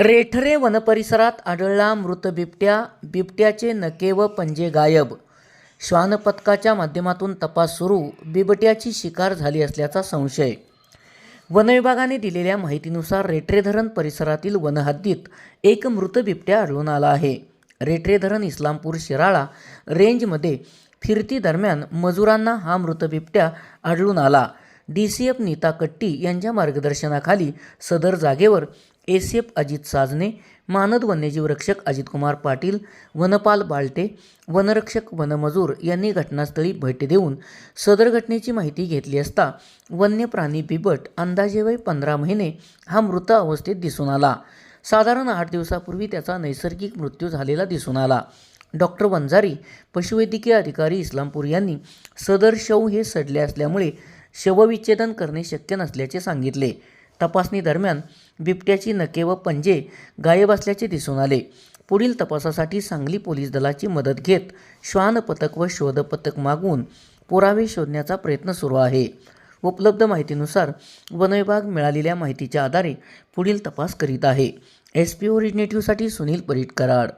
रेठरे वनपरिसरात आढळला मृत बिबट्या. बिबट्याचे नके व पंजे गायब. श्वानपथकाच्या माध्यमातून तपास सुरू. बिबट्याची शिकार झाली असल्याचा संशय. वनविभागाने दिलेल्या माहितीनुसार रेठरे धरण परिसरातील वनहद्दीत एक मृत बिबट्या आढळून आला आहे. रेठरे धरण इस्लामपूर शिराळा रेंजमध्ये फिरती दरम्यान मजुरांना हा मृत बिबट्या आढळून आला. डी सी एफ नीता कट्टी यांच्या मार्गदर्शनाखाली सदर जागेवर A C F Ajit Sajane मानद वन्यजीव रक्षक अजितकुमार पाटील वनपाल बालटे वनरक्षक वनमजूर यांनी घटनास्थळी भेट देऊन सदर घटनेची माहिती घेतली असता वन्य प्राणी बिबट अंदाजे वय पंधरा महिने हा मृत अवस्थेत दिसून आला. साधारण आठ दिवसापूर्वी त्याचा नैसर्गिक मृत्यू झालेला दिसून आला. डॉक्टर वंजारी पशुवैद्यकीय अधिकारी इस्लामपूर यांनी सदर शव हे सडले असल्यामुळे शवविच्छेदन करणे शक्य नसल्याचे सांगितले. तपासणी दरम्यान बिबट्याची नके व पंजे गायब असल्याचे दिसून आले. पुढील तपासासाठी सांगली पोलीस दलाची मदत घेत श्वान पथक व शोध पथक मागवून पुरावे शोधण्याचा प्रयत्न सुरू आहे. उपलब्ध माहितीनुसार वनविभाग मिळालेल्या माहितीच्या आधारे पुढील तपास करीत आहे. एस पी ओरिजिनेटिव्हसाठी सुनील परीट कराड.